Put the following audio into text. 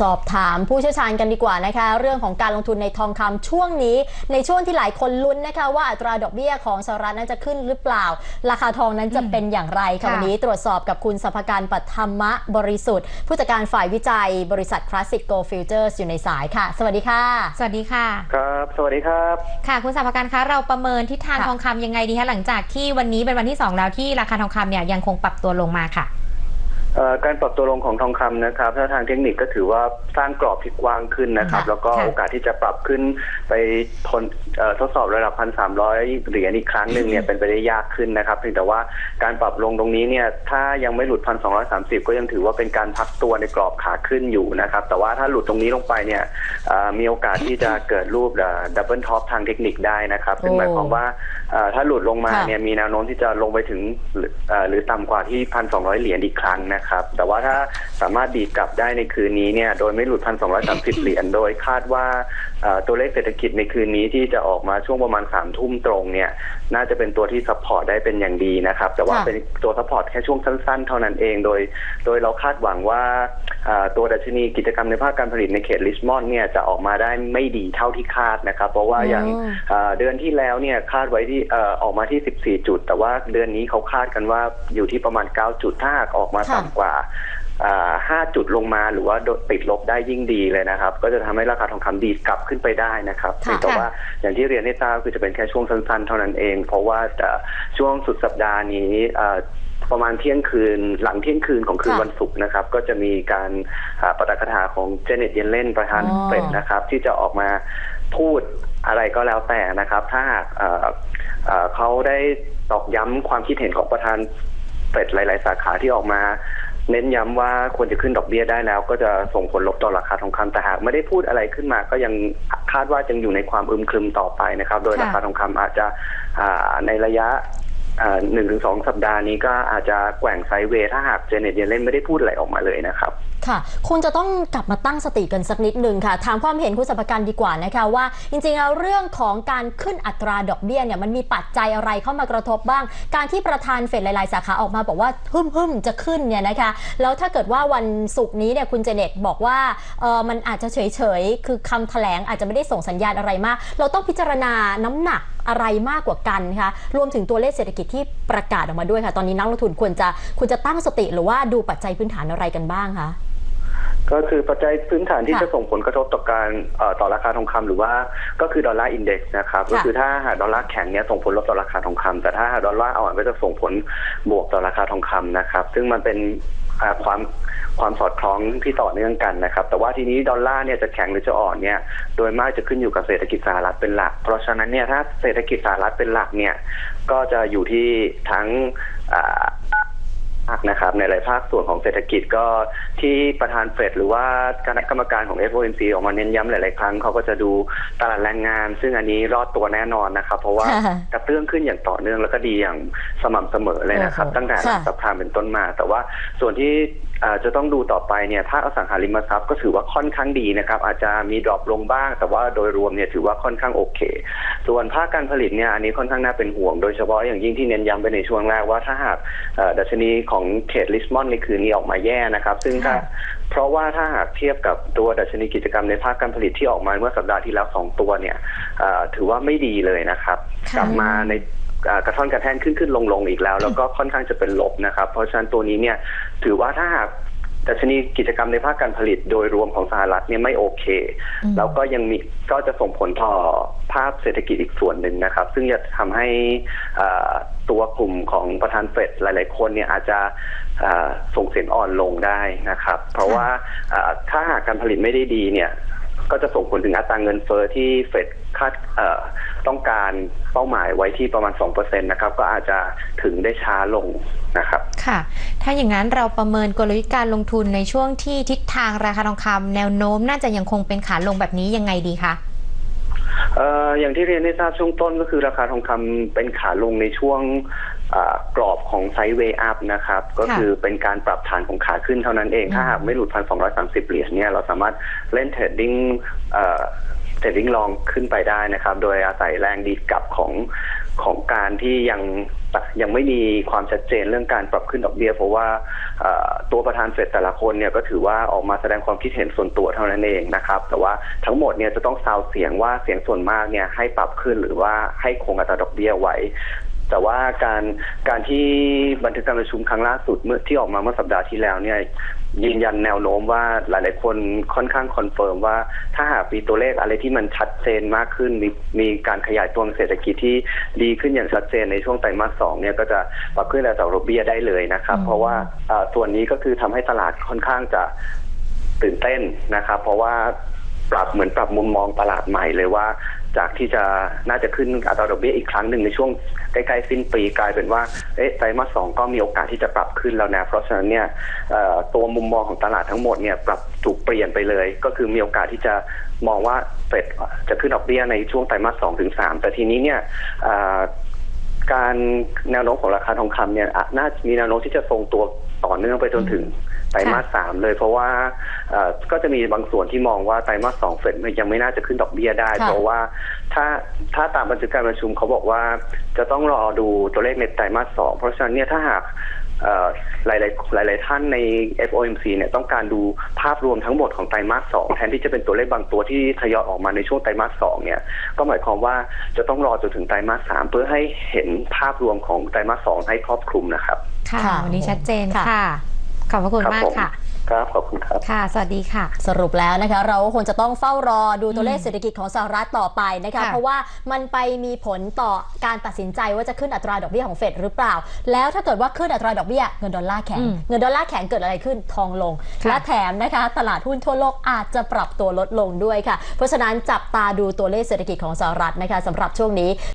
สอบถามผู้เชี่ยวชาญกันดีกว่านะคะ เรื่องของการลงทุนในทองคำช่วงนี้ ในช่วงที่หลายคนลุ้นนะคะ ว่าอัตราดอกเบี้ยของสหรัฐนั้นจะขึ้นหรือเปล่า ราคาทองนั้นจะเป็นอย่างไรค่ะค่ะวันนี้ตรวจสอบกับคุณสัพการปัทมะบริสุทธิ์ ผู้จัดการฝ่ายวิจัยบริษัท Classic Go Futures อยู่ในสายค่ะ สวัสดีค่ะ สวัสดีค่ะ ครับ สวัสดีครับ ค่ะ คุณสาภการคะเราประเมินทิศทางค่ะทองคำยังไงดีคะหลังจากที่วันนี้เป็นวันที่ 2 แล้วที่ราคาทองคำเนี่ยยังคงปรับตัวลงมาค่ะเอ่อ การปรับตัวลงของทองคำนะครับ ถ้าทางเทคนิคก็ถือว่าสร้างกรอบที่กว้างขึ้นนะครับค่ะแล้วก็ค่ะโอกาสที่จะปรับขึ้นไปทนเอ่อทดสอบระดับพันสามร้อยเหรียญอีกครั้งหนึ่งเนี่ยเป็นไปได้ยากขึ้นนะครับเพียงแต่ว่าการปรับลงตรงนี้เนี่ยถ้ายังไม่หลุดพันสองร้อยสามสิบก็ยังถือว่าเป็นการพักตัวในกรอบขาขึ้นอยู่นะครับ แต่ว่าถ้าหลุดตรงนี้ลงไปเนี่ยเอ่อมีโอกาสที่จะเกิดรูปดับเบิลท็อปทางเทคนิคได้นะครับซึ่งหมายความว่าเอ่อถ้าหลุดลงมาค่ะเนี่ยมีแนวโน้มที่จะลงไปถึงหรือเอ่อหรือต่ำกว่าที่พันสองร้อยเหรียญอีกครั้งนะครับ แต่ว่าถ้าสามารถดีดกลับได้ในคืนนี้เนี่ยโดยไม่หลุดพันสองร้อยสามสิบเหรียญโดยคาดว่าเอ่อตัวเลขเศรษฐกิจในคืนนี้ที่จะออกมาช่วงประมาณสามทุ่มตรงเนี่ยน่าจะเป็นตัวที่ซัพพอร์ตได้เป็นอย่างดีนะครับ แต่ว่าค่ะเป็นตัวซัพพอร์ตแค่ช่วงสั้น ๆ เท่านั้นเองโดย โดยเราคาดหวังว่าเอ่อตัวดัชนีกิจกรรมในภาคการผลิตในเขตลิชมอนด์เนี่ยจะออกมาได้ไม่ดีเท่าที่คาดนะครับ เพราะว่าอย่างอืมเอ่อเดือนที่แล้วเนี่ยคาดไว้ที่เอ่อออกมาที่ 14 จุด แต่ว่าเดือนนี้เขาคาดกันว่าอยู่ที่ประมาณ 9 จุดถ้าหากออกมาค่ะต่ำกว่าอ่า5จุดลงมาหรือว่าโดดติดลบได้ยิ่งดีเลยนะครับ ก็จะทำให้ราคาทองคำดีดกลับขึ้นไปได้นะครับค่ะแต่ว่าอย่างที่เรียนให้ทราบคือจะเป็นแค่ช่วงสั้นๆ เท่านั้นเอง เพราะว่าจะช่วงสุดสัปดาห์นี้เอ่อประมาณเที่ยงคืนหลังเที่ยงคืนของคืนค่ะวันศุกร์นะครับ ก็จะมีการอ่าประกาศคาถาของเจเน็ตเยนเล่นประธานอ๋อเฟดนะครับ ที่จะออกมาพูดอะไรก็แล้วแต่นะครับ ถ้าหากเอ่อเอ่อเขาได้ตอกย้ำความคิดเห็นของประธานเฟดหลาย ๆ สาขาที่ออกมา เน้นย้ำว่าควรจะขึ้นดอกเบี้ยได้แล้ว ก็จะส่งผลลบต่อราคาทองคำแต่หากไม่ได้พูดอะไรขึ้นมา ก็ยังคาดว่ายังอยู่ในความอึมครึมต่อไปนะครับ โดยค่ะราคาทองคำอาจจะอ่าในระยะหนึ่งถึงสองสัปดาห์นี้ก็อาจจะแกว่งไซด์เวย์ถ้าหากเจเน็ตเยนเล่นไม่ได้พูดอะไรออกมาเลยนะครับ ค่ะ คุณจะต้องกลับมาตั้งสติกันสักนิดหนึ่งค่ะ ถามความเห็นคุณสัพการดีกว่านะคะว่า จริงๆแล้วเรื่องของการขึ้นอัตราดอกเบี้ยเนี่ยมันมีปัจจัยอะไรเข้ามากระทบบ้าง การที่ประธานเฟดหลายๆ สาขาออกมาบอกว่าฮึ่มฮึมจะขึ้นเนี่ยนะคะแล้วถ้าเกิดว่าวันศุกร์นี้เนี่ยคุณเจเน็ตบอกว่าเออมันอาจจะเฉยๆคือคำแถลงอาจจะไม่ได้ส่งสัญญาณอะไรมาก เราต้องพิจารณาน้ำหนักอะไรมากกว่ากันคะรวมถึงตัวเลขเศรษฐกิจที่ประกาศออกมาด้วยค่ะ ตอนนี้นักลงทุนควรจะควรจะตั้งสติหรือว่าดูปัจจัยพื้นฐานอะไรกันบ้างคะ ก็คือปัจจัยพื้นฐานที่ค่ะจะส่งผลกระทบต่อการเอ่อต่อราคาทองคำหรือว่าก็คือดอลลาร์อินเด็กซ์นะครับค่ะก็คือถ้าหากดอลลาร์แข็งเนี่ยส่งผลลบต่อราคาทองคำแต่ถ้าหากดอลลาร์อ่อนก็จะส่งผลบวกต่อราคาทองคำนะครับ ซึ่งมันเป็นอ่าความความสอดคล้องที่ต่อเนื่องกันนะครับ แต่ว่าทีนี้ดอลลาร์เนี่ยจะแข็งหรือจะอ่อนเนี่ยโดยมากจะขึ้นอยู่กับเศรษฐกิจสหรัฐเป็นหลัก เพราะฉะนั้นเนี่ยถ้าเศรษฐกิจสหรัฐเป็นหลักเนี่ยก็จะอยู่ที่ทั้งอ่า ภาคนะครับในหลายภาคส่วนของเศรษฐกิจก็ที่ประธานเฟดหรือว่าคณะกรรมการของ FOMC ออกมาเน้นย้ำหลาย ๆ ครั้งเขาก็จะดูตลาดแรงงาน ซึ่งอันนี้รอดตัวแน่นอนนะครับ เพราะว่าค่ะกระเตื้องขึ้นอย่างต่อเนื่องแล้วก็ดีอย่างสม่ำเสมอเลยนะครับโอ้โหตั้งแต่หลังค่ะสัปดาห์เป็นต้นมา แต่ว่าส่วนที่อ่าจะต้องดูต่อไปเนี่ยภาคอสังหาริมทรัพย์ก็ถือว่าค่อนข้างดีนะครับอาจจะมีดรอปลงบ้าง แต่ว่าโดยรวมเนี่ยถือว่าค่อนข้างโอเค ส่วนภาคการผลิตเนี่ยอันนี้ค่อนข้างน่าเป็นห่วง โดยเฉพาะอย่างยิ่งที่เน้นย้ำไปในช่วงแรกว่าถ้าหากเอ่อดัชนีของเขตลิสมอนในคืนนี้ออกมาแย่นะครับ ซึ่งถ้าค่ะเพราะว่าถ้าหากเทียบกับตัวดัชนีกิจกรรมในภาคการผลิตที่ออกมาเมื่อสัปดาห์ที่แล้วสองตัวเนี่ยเอ่อถือว่าไม่ดีเลยนะครับค่ะกลับมาในอ่ากระท่อนกระแท่นขึ้นขึ้นลงลงอีกแล้ว แล้วก็ค่อนข้างจะเป็นลบนะครับ เพราะฉะนั้นตัวนี้เนี่ยถือว่าถ้าหาก ดัชนีกิจกรรมในภาคการผลิตโดยรวมของสหรัฐเนี่ยไม่โอเคอืมแล้วก็ยังมีก็จะส่งผลต่อภาพเศรษฐกิจอีกส่วนหนึ่งนะครับ ซึ่งจะทำให้อ่าตัวกลุ่มของประธานเฟดหลาย ๆ คนเนี่ยอาจจะอ่าส่งเสียงอ่อนลงได้นะครับ เพราะว่าอ่าถ้าหากการผลิตไม่ได้ดีเนี่ยก็จะส่งผลถึงอัตราเงินเฟอ้อที่เฟดคาดเอ่อ ต้องการเป้าหมายไว้ที่ประมาณ2%นะครับก็อาจจะถึงได้ช้าลงนะครับค่ะ ถ้าอย่างนั้นเราประเมินกลยุทธ์การลงทุนในช่วงที่ทิศทางราคาทองคำแนวโน้มน่าจะยังคงเป็นขาลงแบบนี้ยังไงดีคะเอ่ออย่างที่เรียนได้ทราบช่วงต้นก็คือราคาทองคำเป็นขาลงในช่วงอ่ากรอบของไซด์เวย์อัพนะครับ ก็คือเป็นการปรับฐานของขาขึ้นเท่านั้นเอง ถ้าหากไม่หลุดพันสองร้อยสามสิบเหรียญเนี่ยเราสามารถเล่นเทรดดิ้ง เอ่อเทรดดิ้งลองขึ้นไปได้นะครับ โดยอาศัยแรงดีดกลับของของการที่ยังยังไม่มีความชัดเจนเรื่องการปรับขึ้นดอกเบี้ยเพราะว่าตัวประธานเฟดแต่ละคนเนี่ยก็ถือว่าออกมาแสดงความคิดเห็นส่วนตัวเท่านั้นเองนะครับ แต่ว่าทั้งหมดเนี่ยจะต้องซาวเสียงว่าเสียงส่วนมากเนี่ยให้ปรับขึ้นหรือว่าให้คงอัตราดอกเบี้ยไว้แต่ว่าการการที่บันทึกการประชุมครั้งล่าสุดเมื่อที่ออกมาเมื่อสัปดาห์ที่แล้วเนี่ย ยืนยันแนวโน้มว่าหลาย ๆ คนค่อนข้างคอนเฟิร์มว่าถ้าหากมีตัวเลขอะไรที่มันชัดเจนมากขึ้น มีมีการขยายตัวเศรษฐกิจที่ดีขึ้นอย่างชัดเจนในช่วงไตรมาสสองเนี่ยก็จะปรับขึ้นอัตราดอกเบี้ยได้เลยนะครับอืมเพราะว่าเอ่อส่วนนี้ก็คือทำให้ตลาดค่อนข้างจะตื่นเต้นนะครับ เพราะว่าปรับเหมือนปรับมุมมองตลาดใหม่เลยว่า จากที่จะน่าจะขึ้นอัตราดอกเบี้ยอีกครั้งหนึ่งในช่วงใกล้ ๆ สิ้นปีกลายเป็นว่าเอ๊ะไตรมาสสองก็มีโอกาสที่จะปรับขึ้นแล้วนะ เพราะฉะนั้นเนี่ยตัวมุมมองของตลาดทั้งหมดเนี่ยปรับถูกเปลี่ยนไปเลย ก็คือมีโอกาสที่จะมองว่าเฟดจะขึ้นดอกเบี้ยในช่วงไตรมาสสองถึงสามแต่ทีนี้เนี่ย การแนวโน้มของราคาทองคำเนี่ยอาจน่ามีแนวโน้มที่จะทรงตัวต่อเนื่องไปจนถึงไตรมาสสามเลยเพราะว่าเอ่อก็จะมีบางส่วนที่มองว่าไตรมาสสองเฟดยังไม่น่าจะขึ้นดอกเบี้ยได้ ค่ะเพราะว่าถ้าถ้าตามบันทึกการประชุมเขาบอกว่าจะต้องรอดูตัวเลขในไตรมาสสองเพราะฉะนั้นเนี่ยถ้าหาก เอ่อหลายๆหลายๆท่านใน FOMC เนี่ยต้องการดูภาพรวมทั้งหมดของไตรมาสสองแทนที่จะเป็นตัวเลขบางตัวที่ทยอยออกมาในช่วงไตรมาสสองเนี่ยก็หมายความว่าจะต้องรอจนถึงไตรมาสสามเพื่อให้เห็นภาพรวมของไตรมาสสองให้ครอบคลุมนะครับ ค่ะค่ะวันนี้ชัดเจนค่ะค่ะ ขอบพระคุณครับมากผมค่ะ ครับ ขอบคุณครับ ค่ะ สวัสดีค่ะ สรุปแล้วนะคะ เราก็คงจะต้องเฝ้ารอดูตัวเลขอืมเศรษฐกิจของสหรัฐต่อไปนะคะ ค่ะเพราะว่ามันไปมีผลต่อการตัดสินใจว่าจะขึ้นอัตราดอกเบี้ยของเฟดหรือเปล่า แล้วถ้าเกิดว่าขึ้นอัตราดอกเบี้ยเงินดอลลาร์แข็ง อืมเงินดอลลาร์แข็งเกิดอะไรขึ้นทองลง ค่ะและแถมนะคะ ตลาดหุ้นทั่วโลกอาจจะปรับตัวลดลงด้วยค่ะ เพราะฉะนั้นจับตาดูตัวเลขเศรษฐกิจของสหรัฐนะคะสำหรับช่วงนี้